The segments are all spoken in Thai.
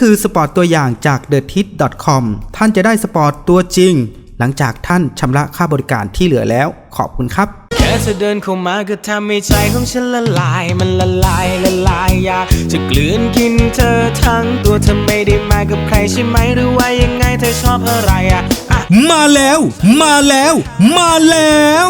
คือสปอร์ตตัวอย่างจาก t h e t i t c o m ท่านจะได้สปอร์ตตัวจริง หลังจากท่านชำระค่าบริการที่เหลือแล้ว ขอบคุณครับแค่เธอเดินเข้ามาก็ทำให้ใจของฉันละลาย มันละลายละลายอยากจะกลืนกินเธอทั้งตัวเธอไม่ได้มากับใครใช่ไหมหรือว่ายังไงเธอชอบอะไรอะอะมาแล้ว มาแล้ว มาแล้ว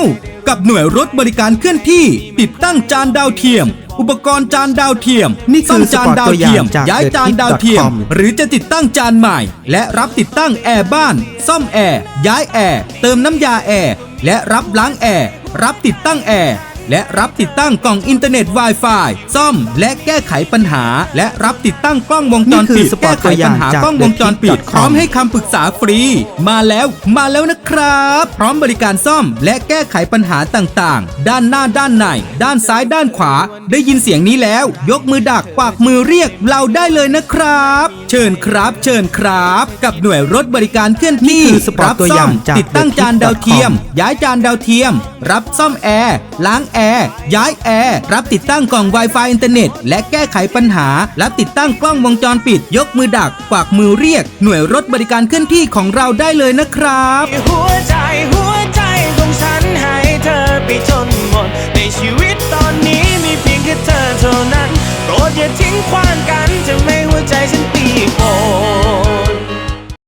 กับหน่วยรถบริการเคลื่อนที่ ติดตั้งจานดาวเทียม อุปกรณ์จานดาวเทียมนี่คือซ่มจานดาวเทียมสปอร์ตตัวอย่างจากย้ายจานดาวเทียม TheTip.com หรือจะติดตั้งจานใหม่ และรับติดตั้งแอร์บ้าน ซ่อมแอร์ ย้ายแอร์ เติมน้ำยาแอร์ และรับล้างแอร์ รับติดตั้งแอร์ และรับติดตั้งกล่องอินเทอร์เน็ต Wi-Fi ซ่อมและแก้ไขปัญหา และรับติดตั้งกล้องวงจรนี่คืปิอดสปอแก้ร์ตไขตัวอปัย่าญงหาจากกล้องวงจรปิด TheTip.com พร้อมให้คำปรึกษาฟรี มาแล้วมาแล้วนะครับ พร้อมบริการซ่อมและแก้ไขปัญหาต่างๆ ด้านหน้าด้านใน ด้านซ้ายด้านขวา ได้ยินเสียงนี้แล้ว ยกมือดักปากมือเรียกเราได้เลยนะครับ เชิญครับ เชิญครับ กับหน่วยรถบริการเคลื่อนที่นี่คือสปอร์ตตัวอย่างรับซ่มจากติดตั้งจานดาวเทียม TheTip.com ย้ายจานดาวเทียม รับซ่อมแอร์ล้างแแอร์ย้ายแอร์รับติดตั้งกล่อง Wi-Fi อินเทอร์เน็ต และแก้ไขปัญหา รับติดตั้งกล้องวงจรปิด ยกมือดักกวักมือเรียก หน่วยรถบริการเคลื่อนที่ของเราได้เลยนะครับ หัวใจหัวใจของฉันให้เธอไปจนหมด ในชีวิตตอนนี้มีเพียงแค่เธอเท่านั้นโปรดอย่าทิ้งขว้างกันจะไม่หัวใจฉัน